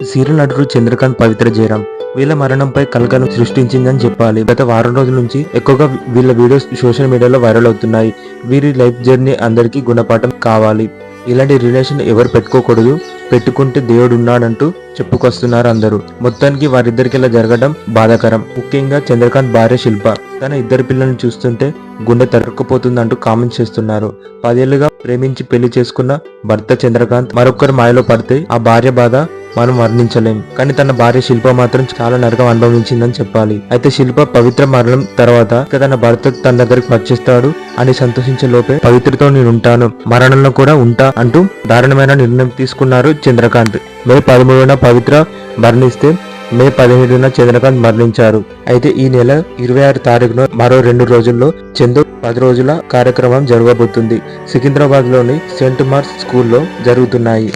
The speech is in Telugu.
సీరియల్ నటుడు చంద్రకాంత్ పవిత్ర జయరాం. వీళ్ళ మరణంపై కలకలం సృష్టించిందని చెప్పాలి. గత వారం రోజుల నుంచి ఎక్కువగా వీళ్ళ వీడియోస్ సోషల్ మీడియాలో వైరల్ అవుతున్నాయి. వీరి లైఫ్ జర్నీ అందరికీ గుణపాఠం కావాలి. ఇలాంటి రిలేషన్ ఎవరు పెట్టుకోకూడదు? పెట్టుకుంటే దేవుడు ఉన్నాడంటూ చెప్పుకొస్తున్నారు అందరూ. మొత్తానికి వారిద్దరికి ఇలా జరగడం బాధాకరం. ముఖ్యంగా చంద్రకాంత్ భార్య శిల్ప. తన ఇద్దరు పిల్లల్ని చూస్తుంటే గుండె తరుక్కుపోతుందంటూ కామెంట్ చేస్తున్నారు. పదేళ్ళుగా ప్రేమించి పెళ్ళి చేసుకున్న భర్త చంద్రకాంత్ మరొకరి మాయలో పడితే ఆ భార్య బాధ మనం వర్ణించలేం. కానీ తన భార్య శిల్ప మాత్రం చాలా నరకం అనుభవించిందని చెప్పాలి. అయితే శిల్ప పవిత్ర మరణం తర్వాత ఇక తన భర్త తన దగ్గరికి వచ్చేస్తాడు అని సంతోషించే లోపే పవిత్రతో నేను ఉంటాను. మరణంలో కూడా ఉంటా అంటూ దారుణమైన నిర్ణయం తీసుకున్నారు చంద్రకాంత్. మే పదమూడున పవిత్ర మరణిస్తే మే పదిహేడున చంద్రకాంత్ మరణించారు. అయితే ఈ నెల ఇరవై ఆరు తారీఖున మరో రెండు రోజుల్లో చందు పది రోజుల కార్యక్రమం జరగబోతుంది. సికింద్రాబాద్లోని సెంట్ మార్క్స్ స్కూల్లో జరుగుతున్నాయి.